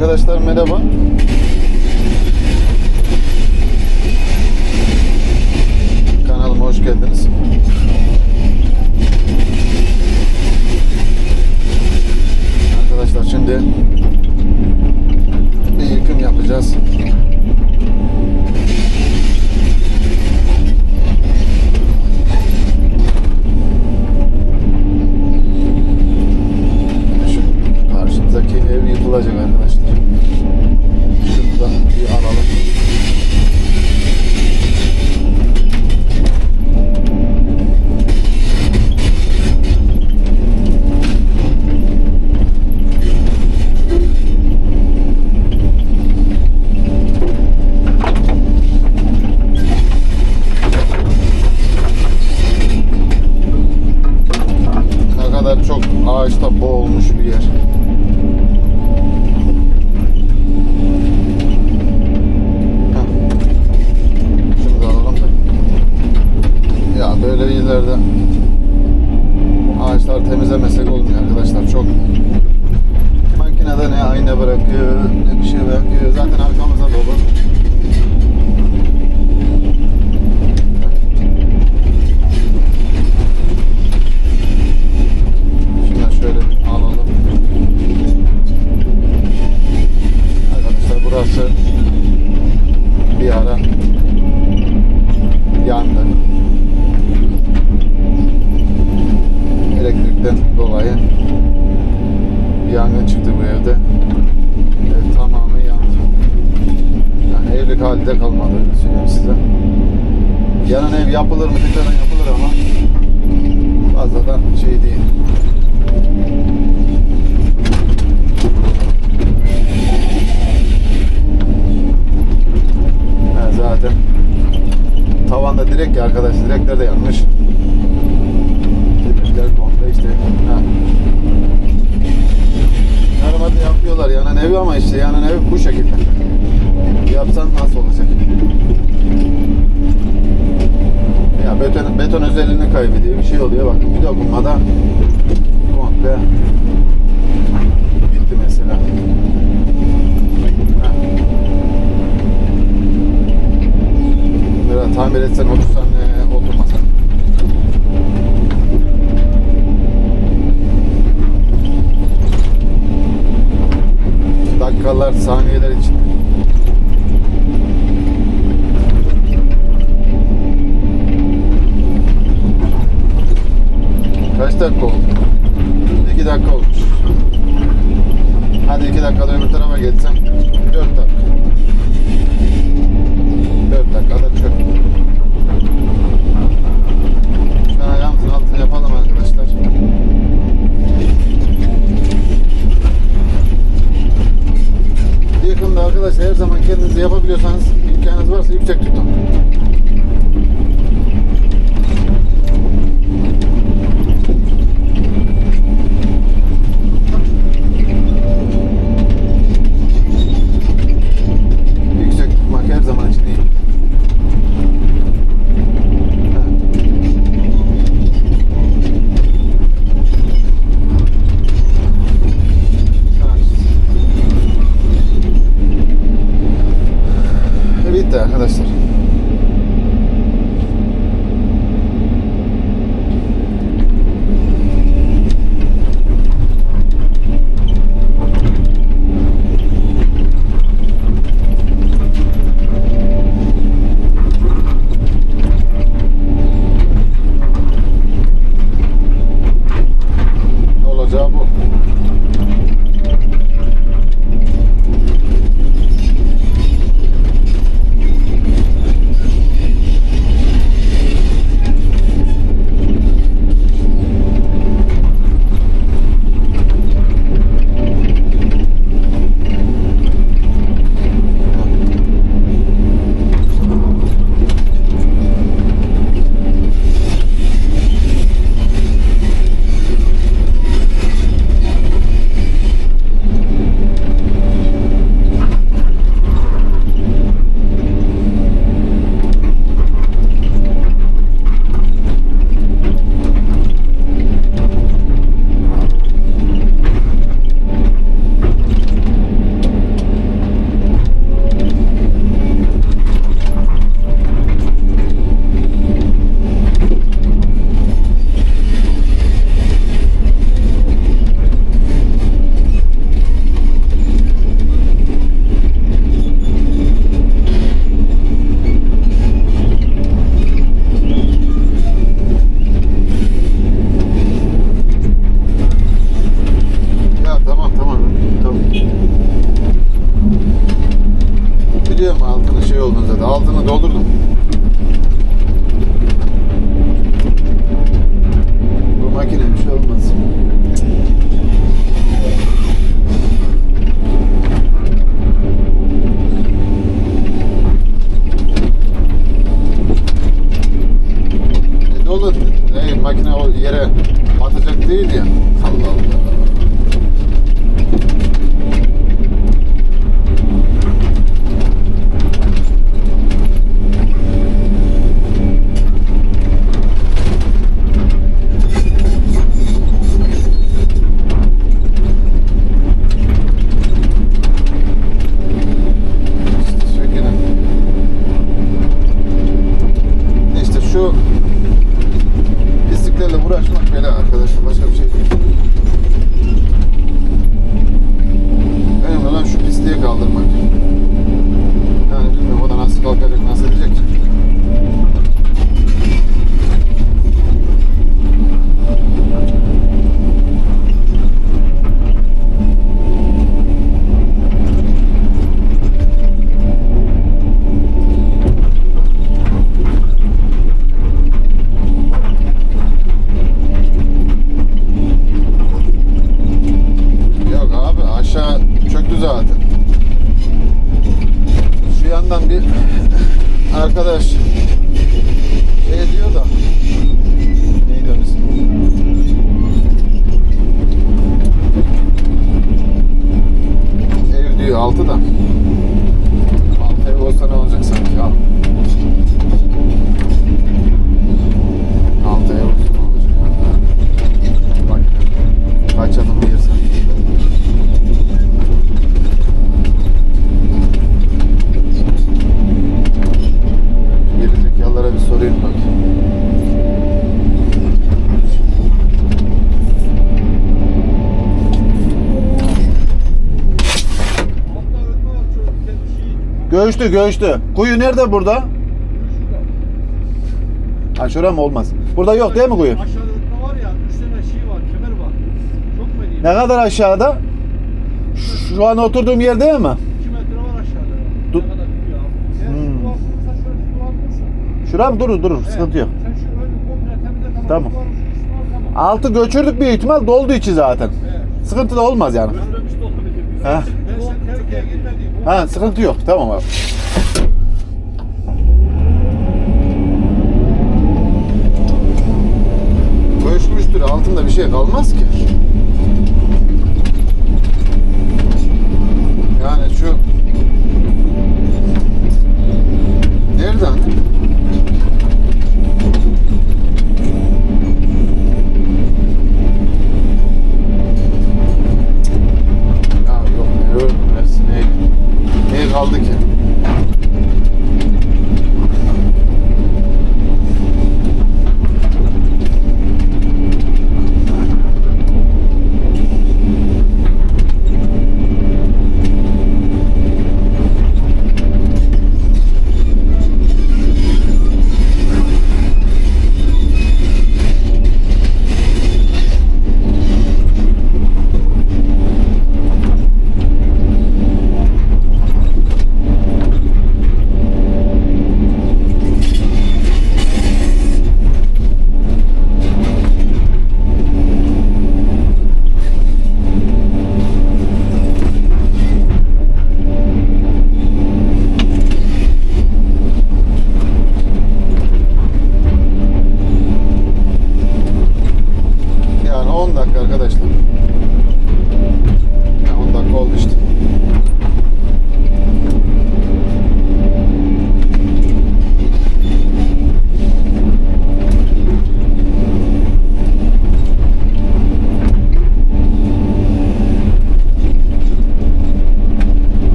Arkadaşlar merhaba. Kanalıma hoş geldiniz. Arkadaşlar şimdi bir yıkım yapacağız. Böyle halde kalmadı söyleyeyim size. Yanın ev yapılır mı? Dikkaten yapılır ama fazladan şey değil. Ha, zaten tavanda direk ya arkadaş direkler de yanmış. Direkler komple işte. Ha. Normalde yapıyorlar yanan evi ama işte yanan ev bu şekilde yapsan nasıl olacak? Ya beton, beton özelliğini kaybediyor. Bir şey oluyor. Bakın bir dokunmadan komple bitti mesela. Biraz tamir etsen otursan e, oturmasan. Dakikalar saniye 2 dakika oldu. 2 dakika olmuş. Hadi 2 dakikada öbür tarafa geçsem 4 dakika. 4 dakikada çöp. Şu an ayağımızın altını yapalım arkadaşlar. Yakında arkadaşlar her zaman kendinizi yapabiliyorsanız imkanınız varsa yüksek tutun. Yüksek tutmak arkadaş şey diyor da neydi onun? Ev diyor altı da. Altı ev olsa ne olacak sanki al. Altı ev olsa ne olacak? Bak kaç adım bir yer sanki. Gerizekalılara bir sorayım bak. Göçtü göçtü. Kuyu nerede burada? Ha şura mı olmaz? Burada yok değil mi kuyu? Aşağıda var ya, üç tane şey var, kemer var. Çok mu diyeyim? Ne kadar aşağıda? Şu- an oturduğum yer değil mi? 2 metre var aşağıda. Dur. Ne kadar. Eğer Hmm. su atılırsa şöyle su atılırsa. Şura mı? Durur durur. Sıkıntı yok. Sen şu önü komple temizle tamam. Tamam. Su var, su var, tamam. Altı göçürdük bir ihtimal doldu içi zaten. Evet. Sıkıntı da olmaz yani. Götürmüş de olabilir. Ha sıkıntı yok. Tamam abi. Göçmüştür. Altında bir şey kalmaz ki.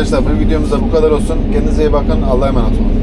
Arkadaşlar bu videomuzda bu kadar olsun. Kendinize iyi bakın. Allah'a emanet olun.